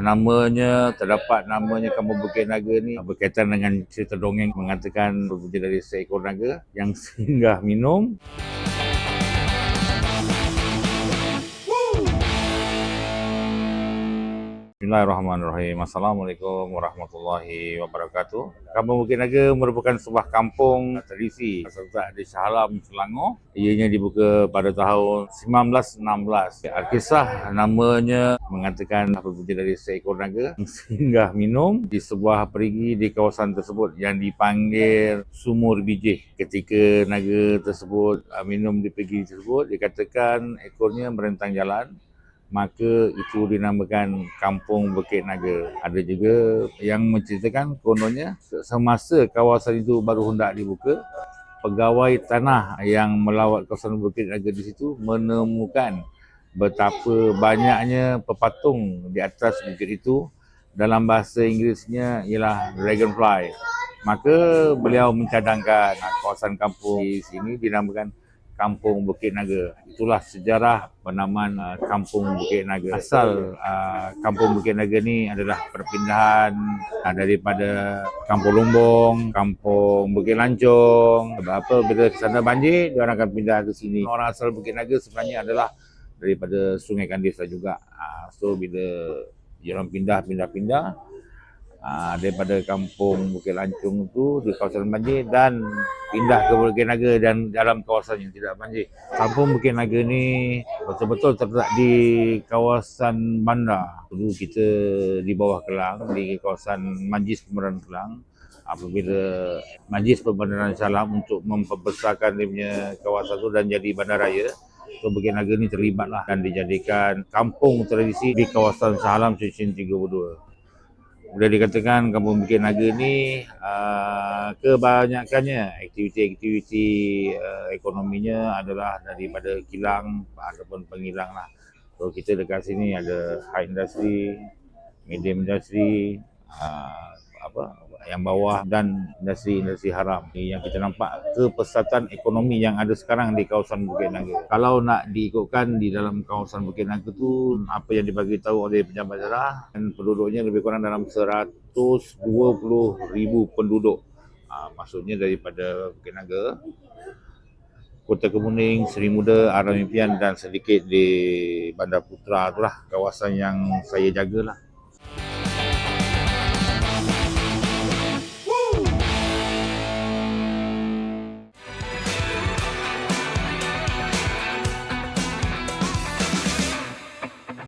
namanya, terdapat namanya Kampung Bukit Naga ni berkaitan dengan cerita dongeng mengatakan berbunyi dari seekor naga yang singgah minum Bismillahirrahmanirrahim. Assalamualaikum warahmatullahi wabarakatuh. Kampung Bukit Naga merupakan sebuah kampung tradisi serta di Shah Alam, Selangor. Ianya dibuka pada tahun 1916. Alkisah namanya mengatakan berbunyi dari seekor naga singgah minum di sebuah perigi di kawasan tersebut yang dipanggil Sumur Bijih. Ketika naga tersebut uh, minum di perigi tersebut, dikatakan ekornya merentang jalan maka itu dinamakan Kampung Bukit Naga. Ada juga yang menceritakan kononnya semasa kawasan itu baru hendak dibuka, pegawai tanah yang melawat kawasan Bukit Naga di situ menemukan betapa banyaknya pepatung di atas bukit itu dalam bahasa Inggerisnya ialah dragonfly. Maka beliau mencadangkan kawasan kampung di sini dinamakan Kampung Bukit Naga. Itulah sejarah penamaan uh, Kampung Bukit Naga. Asal uh, Kampung Bukit Naga ni adalah perpindahan uh, daripada Kampung Lumbung, Kampung Bukit Lancong. Sebab apa bila ke sana banjir, dia orang akan pindah ke sini. Orang asal Bukit Naga sebenarnya adalah daripada Sungai Kandis juga. Uh, so bila dia orang pindah, pindah, pindah, uh, daripada kampung Bukit Lancung tu di kawasan banjir dan pindah ke Bukit Naga dan dalam kawasan yang tidak banjir. Kampung Bukit Naga ni betul-betul terletak di kawasan bandar. Dulu kita di bawah Kelang, di kawasan Majlis Pemberontakan Kelang. Apabila Majlis Pemberontakan Salam untuk memperbesarkan dia punya kawasan tu dan jadi bandaraya, So Bukit Naga ni terlibatlah dan dijadikan kampung tradisi di kawasan Salam Cincin 32 boleh dikatakan Kampung Bukit Naga ni uh, kebanyakannya aktiviti-aktiviti uh, ekonominya adalah daripada kilang ataupun pengilang lah. So kita dekat sini ada high industry, medium industry, uh, apa yang bawah dan industri-industri haram ni yang kita nampak kepesatan ekonomi yang ada sekarang di kawasan Bukit Naga. Kalau nak diikutkan di dalam kawasan Bukit Naga tu apa yang dibagi tahu oleh pejabat daerah dan penduduknya lebih kurang dalam 120,000 penduduk. Ha, maksudnya daripada Bukit Naga Kota Kemuning, Seri Muda, Aram Impian dan sedikit di Bandar Putra itulah kawasan yang saya jagalah.